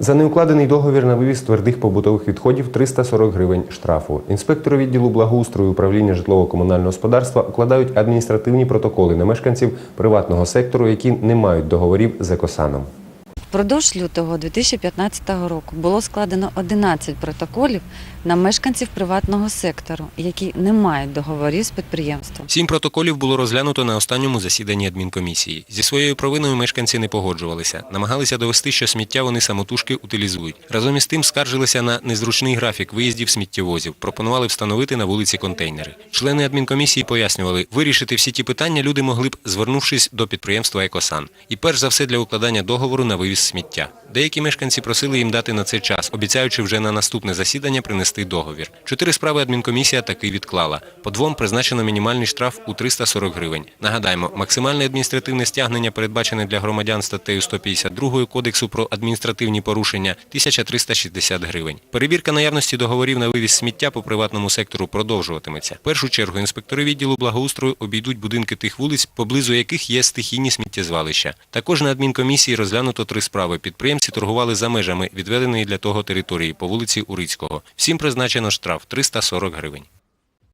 За неукладений договір на вивіз твердих побутових відходів 340 гривень штрафу. Інспектори відділу благоустрою управління житлово-комунального господарства укладають адміністративні протоколи на мешканців приватного сектору, які не мають договорів з екосаном. Впродовж лютого 2015 року було складено 11 протоколів на мешканців приватного сектору, які не мають договорів з підприємством. Сім протоколів було розглянуто на останньому засіданні адмінкомісії. Зі своєю провиною мешканці не погоджувалися, намагалися довести, що сміття вони самотужки утилізують. Разом із тим скаржилися на незручний графік виїздів сміттєвозів, пропонували встановити на вулиці контейнери. Члени адмінкомісії пояснювали, вирішити всі ті питання люди могли б, звернувшись до підприємства Екосан. І перш за все для укладання договору на вивіз сміття. Деякі мешканці просили їм дати на це час, обіцяючи вже на наступне засідання принести договір. Чотири справи адмінкомісія таки відклала. По двом призначено мінімальний штраф у 340 гривень. Нагадаємо, максимальне адміністративне стягнення, передбачене для громадян статтею 152 Кодексу про адміністративні порушення 1360 гривень. Перевірка наявності договорів на вивіз сміття по приватному сектору продовжуватиметься. В першу чергу інспектори відділу благоустрою обійдуть будинки тих вулиць, поблизу яких є стихійні сміттєзвалища. Також на адмінкомісії розглянуто три справи. Підприємці торгували за межами відведеної для того території по вулиці Урицького. Всім призначено штраф 340 гривень.